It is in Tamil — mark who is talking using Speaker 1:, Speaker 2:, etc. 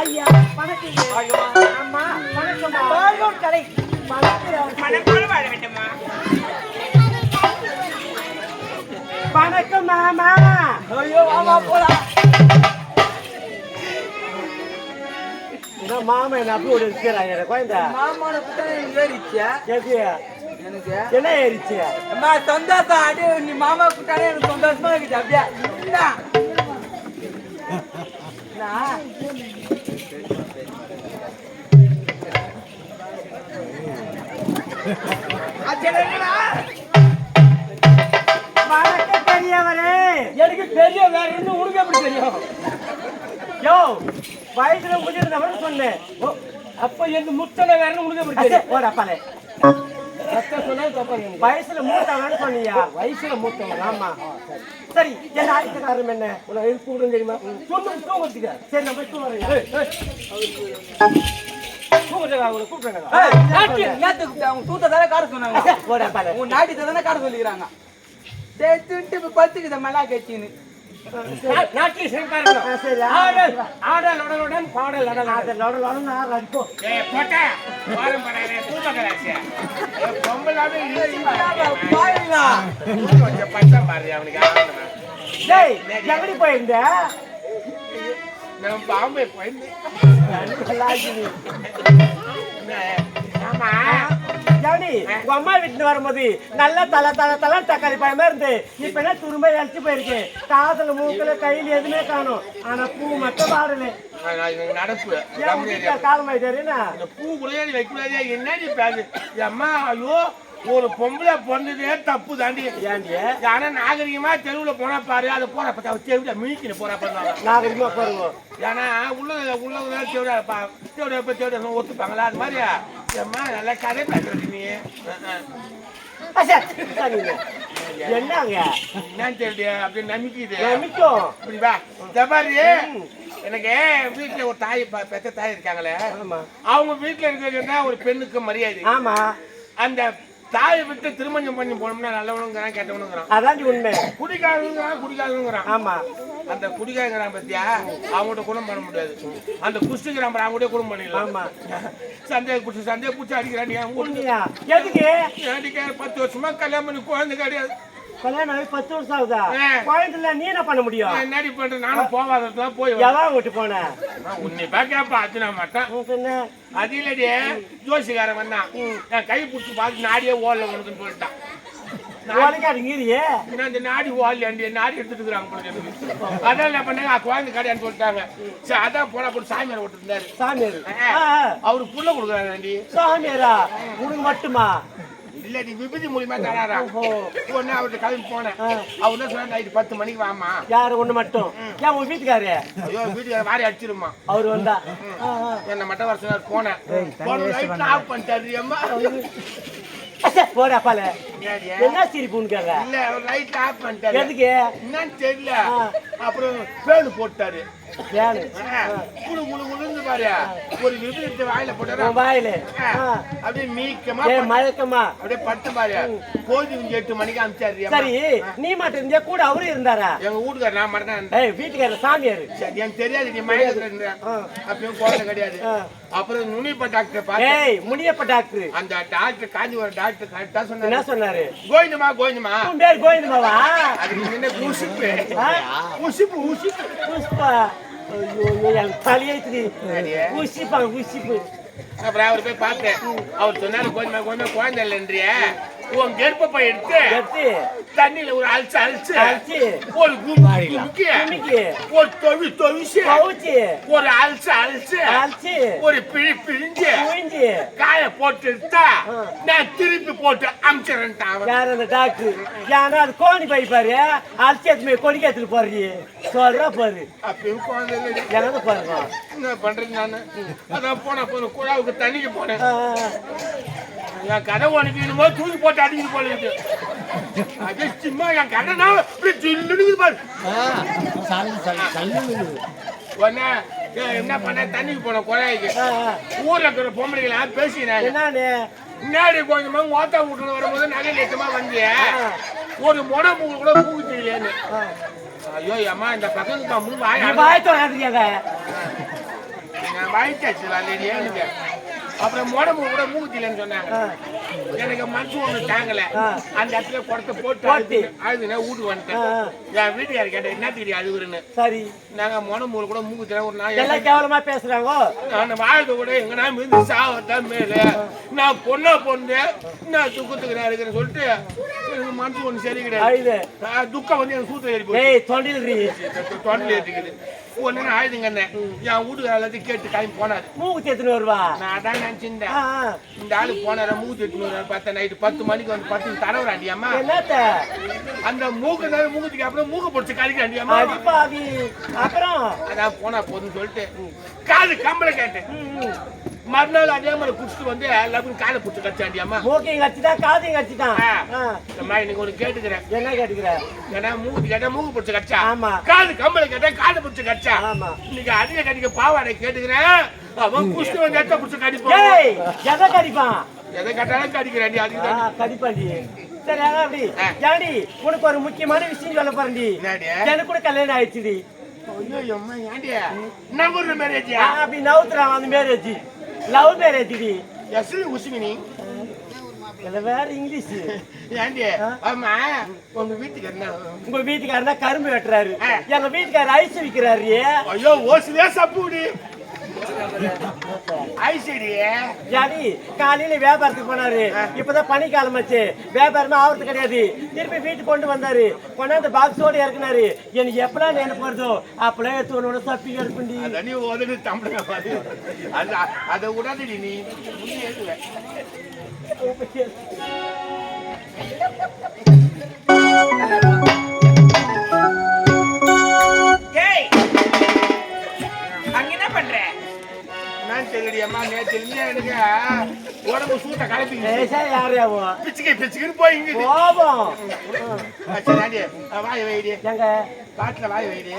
Speaker 1: ஐயா வணக்கங்க அம்மா பாயோட் கடை. வணக்கம் மாமா.
Speaker 2: ஐயோ ஆமா போலாம்.
Speaker 1: என்ன மாமா என்ன அப்படி ஒரு இருக்கிறாங்க குழந்தை?
Speaker 2: மாமான கிட்ட எனக்கு ஏறிச்சா
Speaker 1: எது
Speaker 2: எனக்கு.
Speaker 1: என்ன ஏறிச்சு?
Speaker 2: அம்மா சந்தோஷம். அடி நீ மாமா கூட்டாலே எனக்கு சந்தோஷமா இருக்குது அப்படியே? எனக்கு பெரிய வேற இன்னும் உனக்கு எப்படி தெரியும்?
Speaker 1: யோ வயசுல முடிஞ்சிருந்தவன் சொன்னேன்.
Speaker 2: அப்ப எங்க முத்தனை வேற உனக்கு எப்படி தெரியும்?
Speaker 1: போடா பாலே
Speaker 2: ரத்தம் சொன்னா தப்பா எனக்கு.
Speaker 1: வயசுல மூத்தவன் சொன்னியா?
Speaker 2: வயசுல மூத்தவன்
Speaker 1: ஆமா. சரி என் ஆயுத்த காரணம் என்ன?
Speaker 2: உனக்கு விடுங்க தெரியுமா? சொல்லு தூங்குறதுக்கு.
Speaker 1: சரி நம்ம
Speaker 2: அவங்களை கூப்பிடுறாங்க கூப்பிட்டு அவங்க தூத்த தானே கார சொன்னாங்க. உன் நாட்டி தானே கார சொல்லிக்கிறாங்க. சேர்த்துட்டு இப்ப பத்துக்குது மலா கட்சின்னு நாட்டி
Speaker 1: ஆ, சரி
Speaker 2: ஆடல் ஆடல் உடனுடன் பாடல் உடனுடன்
Speaker 1: லொட லொடன்னு ஆறு அடிக்கும்
Speaker 3: ஏய் போட்டா. வாரம் படாதே தூக்க கலாச்சு பொம்பளாவே
Speaker 2: பாருங்களா
Speaker 3: கொஞ்சம் பச்சை பாரு அவனுக்கு.
Speaker 1: டேய் எங்கடி போயிருந்த?
Speaker 3: நம்ம பாம்பே போயிருந்து ஆமா.
Speaker 1: உங்க அம்மா வீட்டுல வரும்போது நல்ல தலை தலை தலை தக்காளி பழமா இருந்து. இப்ப என்ன துரும்ப இழைச்சு போயிருக்கு. காதுல மூக்குல கையில எதுவுமே காணும். ஆனா பூ மட்டும் பாடல
Speaker 3: நடப்பு
Speaker 1: என்ன
Speaker 3: இந்த பூ கூட வைக்கூடாதே என்னடி பேசு அம்மா ஐயோ ஒரு பொம்பளை பிறந்ததே தப்பு தாண்டி. ஆனா நாகரிகமா தெருவுல போனா பாரு. அதை போற தெருவுல மிழிக்கணும் போற
Speaker 1: நாகரிகமா பாருங்க
Speaker 3: ஏன்னா உள்ள உள்ள தேவடா ஒத்துப்பாங்களா? அது மாதிரி அம்மா நல்லா கதை பேசுறது நீ.
Speaker 1: என்னங்க
Speaker 3: என்னன்னு தெரியல அப்படி நம்பிக்கைது
Speaker 1: நமிக்கும்
Speaker 3: இப்படி வா ஜபாரி எனக்கு வீட்டுல ஒரு தாய் பெத்த தாய் இருக்காங்களே அவங்க வீட்டுல இருக்கிறது தான் ஒரு பெண்ணுக்கு மரியாதை
Speaker 1: ஆமா
Speaker 3: அந்த தாயை விட்டு திருமணம் பண்ணி போனோம்னா நல்லவனுங்கிறான் கெட்டவனுங்கிறான்
Speaker 1: அதான் உண்மை
Speaker 3: குடிக்காரங்கிறான் குடிக்காரங்கிறான்
Speaker 1: ஆமா
Speaker 3: அந்த குடிக்காரங்கிறான் பத்தியா? அவங்கள்ட்ட குணம் பண்ண முடியாது. அந்த குஷ்டிக்கிறான் அவங்க கூட குணம் பண்ணிடலாம்.
Speaker 1: ஆமா.
Speaker 3: சந்தேக குடிச்சு சந்தேக பூச்சி அடிக்கிறான்.
Speaker 1: எதுக்கு?
Speaker 3: அடிக்க பத்து வருஷமா கல்யாணம் பண்ணி குழந்தை கிடையாது.
Speaker 1: கல்யாணம் ஆகி பத்து வருஷம் ஆகுதா. குழந்தைல நீ என்ன பண்ண முடியும்?
Speaker 3: என்னடி பண்றேன் நானும் போவாதான் போய்.
Speaker 1: எவன் விட்டு போன?
Speaker 3: நான் உன்னை கேப்பா அது நான் மாட்டேன் அது இல்லடி ஜோசிகாரன் வந்தான். கை பிடிச்சி பார்த்து நாடியே ஓடல உனக்குன்னு சொல்லிட்டான் நான்
Speaker 1: உனக்கு அடங்கிறியே
Speaker 3: நான் இந்த நாடி அண்டி நாடி எடுத்துட்டு அதான் என்ன பண்ணாங்க "ஆ, குழந்தை கடையான்னு சொல்லிட்டாங்க. சரி அதான் போனா போட்டு சாமியார் விட்டு இருந்தாரு
Speaker 1: சாமியார். ஆ, ஆ.
Speaker 3: அவரு புள்ள கொடுக்குறாங்க
Speaker 1: சாமியாரா? உனக்கு மட்டுமா?
Speaker 3: இல்ல நீ விபதி மூலியமா தராரா. உடனே அவர்கிட்ட கிளம்பி போனேன். அவர் என்ன சொன்னா நைட்டு பத்து மணிக்கு வாமா
Speaker 1: யாரு ஒண்ணு மட்டும்? ஏன் உங்க வீட்டுக்காரு?
Speaker 3: ஐயோ வீட்டுக்கு வாரி அடிச்சிருமா
Speaker 1: அவர் வந்தா.
Speaker 3: என்ன மட்டும் வர சொன்னார் போனேன். போன லைட் ஆஃப் பண்ணிட்டாரு அம்மா
Speaker 1: போடா பால? என்ன சிரிப்பு உனக்காக
Speaker 3: இல்ல லைட் ஆஃப் பண்ணிட்டாரு
Speaker 1: எதுக்கு?
Speaker 3: என்னன்னு தெரியல. அப்புறம் பேனு போட்டாரு. ஆ, குளு குளு குளுன்னு பாரு. ஒரு விபரீதத்தை வாயில போட்டாரு?
Speaker 1: வாயில.
Speaker 3: அப்படியே மீக்கமா
Speaker 1: மயக்கமா.
Speaker 3: அப்படியே பட்டு பாரு. போது எட்டு மணிக்கு அமிச்சாரு
Speaker 1: சரி நீ மட்டும் இருந்தியா? கூட அவரும் இருந்தாரா?
Speaker 3: எங்க வீட்டுக்கார நான் மட்டும் தான்
Speaker 1: ஏய் வீட்டுக்காரர் சாமியாரு.
Speaker 3: சரி எனக்கு தெரியாது நீ மயக்கத்துல இருந்தேன்
Speaker 1: ஆ.
Speaker 3: அப்பயும் குழந்தை கிடையாது. அப்புறம் நுனிப்ப டாக்டர்
Speaker 1: ஏய் முனியப்ப டாக்டர்.
Speaker 3: அந்த டாக்டர் காஞ்சிபுரம் டாக்டர் கரெக்டா
Speaker 1: என்ன
Speaker 3: சொன்னாரு?
Speaker 1: சொன்னாரு
Speaker 3: கோவிந்தமா கோவிந்தமா
Speaker 1: உன் பேர் கோவிந்தமாவா
Speaker 3: அதுக்கு என்ன உசுப்பு? உசுப்பு உசுப்பு
Speaker 1: புஷ்பா ஐயோ தலையெழுத்துது
Speaker 3: சரியா?
Speaker 1: உசிப்பாங்க உசிப்பு
Speaker 3: அப்புறம் அவர் போய் பார்த்தேன் அவர் சொன்னாரு கோவிந்தமா கோவிந்தமா குழந்தை இல்லைன்றிய உன் கர்ப்பப்பை எடுத்து
Speaker 1: எடுத்து
Speaker 3: தண்ணியில ஒரு அழிச்சு அழிச்சு
Speaker 1: அடிச்சு
Speaker 3: ஒரு
Speaker 1: குமிக்கி
Speaker 3: ஒரு தொவி தொவிச்சு.
Speaker 1: கவுச்சு
Speaker 3: ஒரு அழிச்சு அழிச்சு
Speaker 1: அடிச்சு
Speaker 3: ஒரு பிழி பிழிஞ்சு.
Speaker 1: குவிஞ்சு
Speaker 3: காய போட்டு எடுத்தா. நான் திருப்பி போட்டு அமிச்சிடன்ட்டான் அவன்
Speaker 1: யார் அந்த டாக்டர் ஏன்னா அது கோணி பை பாரு? அரிசி எடுத்து கொடிக்க எடுத்துட்டு போறீ. சொல்றா பாரு.
Speaker 3: அப்பயும் குழந்தை.
Speaker 1: எனக்கு பாருங்க.
Speaker 3: என்ன பண்றது நானு? அதான் போன போன குழாவுக்கு தண்ணிக்கு போனேன் என் கதை உனக்கு என்னமோ தூக்கி போட்டு அடிக்குது போல இருக்கு. சும்மா என் இப்படி ஜில்லுன்னு பாரு ஏய், என்ன பண்ண தண்ணிக்கு போன குழாய்க்கு. ஊர்ல இருக்கிற பொம்பளைங்களா பேசினாங்க
Speaker 1: என்னன்னு
Speaker 3: முன்னாடி கொஞ்சமா ஓத்தா வீட்டுல வரும்போது நகை லட்சமா வந்திய ஒரு முனை பூ கூட பூக்கு தெரியலேன்னு ஐயோ அம்மா இந்த பக்கம் முன்
Speaker 1: நீ
Speaker 3: வாயா
Speaker 1: வாய் தொடாதீங்க
Speaker 3: என்ன அப்புறம் உடம்பு கூட மூக்குத்திலன்னு சொன்னாங்க. எனக்கு மனசு ஒண்ணு தாங்கல. அந்த இடத்துல குடத்தை போட்டு. அழுது அழுதுனா வீட்டுக்கு வந்துட்டேன். என் வீட்டுக்காரர் கேட்டேன் என்ன தெரியும் அழுகுறேன்னு?
Speaker 1: சரி.
Speaker 3: நாங்க மொன மூல கூட மூக்குத்தில ஒரு நாய்
Speaker 1: எல்லாம் கேவலமா பேசுறாங்க?
Speaker 3: நான் வாழ்க்கை கூட எங்கன்னா மீந்து சாவத்தான் மேல. நான் பொண்ணா பொண்ணு நான் துக்கத்துக்கு நான் இருக்கிறேன்னு சொல்லிட்டு எனக்கு மனசு சரி கிடையாது. துக்கம் வந்து எனக்கு சூத்த ஏறி
Speaker 1: ஏய் தொண்டில்
Speaker 3: தொண்டில் ஏற்றிக்குது ஒன்னு ஆயுதுங்க என்ன என் வீட்டுக்கு எல்லாத்தையும் கேட்டு கிளம்பி போனாரு.
Speaker 1: மூக்கு தேத்துன்னு வருவா?
Speaker 3: நான் நினைச்சிருந்தேன். இந்த ஆளு போனார மூக்கு எட்டுனு பார்த்தா நைட்டு பத்து மணிக்கு வந்து பத்து அம்மா
Speaker 1: என்னத்த?
Speaker 3: அந்த மூக்கு தான் மூக்குக்கு அப்புறம் மூக்கு பிடிச்சி
Speaker 1: அப்புறம்?
Speaker 3: அதான் போனா போதுன்னு சொல்லிட்டு காது கம்பளை கேட்டேன். மறுநாள் அதே மாதிரி குடிச்சிட்டு வந்து எல்லாருக்கும் காலை பிடிச்சி அம்மா.
Speaker 1: மூக்கையும் கடிச்சிட்டான் காதையும்.
Speaker 3: ஆ, அம்மா இன்னைக்கு ஒன்று கேட்டுக்கிறேன்.
Speaker 1: என்ன கேட்டுக்கிற?
Speaker 3: ஏன்னா மூக்கு கேட்டா மூக்கு பிடிச்சி கச்சா
Speaker 1: ஆமா.
Speaker 3: காது கம்பளை கேட்டா காதை பிடிச்சி கச்சா
Speaker 1: ஆமா.
Speaker 3: இன்னைக்கு அதிக கடிக்க பாவாடை கேட்டுக்கிறேன். அவன் குஷ்டி வந்து எத்த பிடிச்சி கடிப்பான்?
Speaker 1: எதை கடிப்பான்?
Speaker 3: எதை கேட்டாலும் கடிக்கிறாண்டி அதுக்கு
Speaker 1: கடிப்பாண்டி. சரி அப்படி. உனக்கு ஒரு முக்கியமான விஷயம் சொல்ல போறேன்டி? எனக்கு கூட கல்யாணம் ஆயிடுச்சுடி
Speaker 3: ஐயோ அம்மா ஏண்டி? நம்புற
Speaker 1: ஆ,
Speaker 3: மேரேஜியா
Speaker 1: அப்படி நவுத்துறான் அந்த மேரேஜ் லவ் மேரேஜ்டி
Speaker 3: எஸ்லி உசுமினி
Speaker 1: இதுல வேற இங்கிலீஷ்.
Speaker 3: ஏண்டி? ஆமா. உங்க வீட்டுக்கு என்ன?
Speaker 1: உங்க வீட்டுக்காரர் தான் கரும்பு வெட்டுறாரு. எங்க வீட்டுக்காரர் ஐஸ் விக்கிறாரு.
Speaker 3: ஐயோ ஓசிலே சப்புடி
Speaker 1: ஜாடி காலையில வியாபாரத்துக்கு போனாரு. இப்பதான் பனிக்காலம் ஆச்சு. வியாபாரமே ஆவறது கிடையாது. திருப்பி வீட்டுக்கு கொண்டு வந்தாரு. கொண்டாந்து பாக்ஸோட இறக்குனாரு. எனக்கு எப்பலாம் நினைப்பு வருதோ அப்பலாம் எடுத்து ஒன்று சப்பி எடுப்புண்டி
Speaker 3: அத நீ உதவி தமிழக பாரு அது அதை விடாதடி நீ முந்தி ஏறுவ. அம்மா நேற்று எனக்கு உடம்பு சூட்ட கலப்பிங்க.
Speaker 1: லேசா யாரையாவும்
Speaker 3: பிச்சுக்கை பிச்சுக்குன்னு போயிங்க
Speaker 1: கோபம்
Speaker 3: சரி வாய் வைடி.
Speaker 1: எங்க
Speaker 3: காட்டுல வாய் வைடி.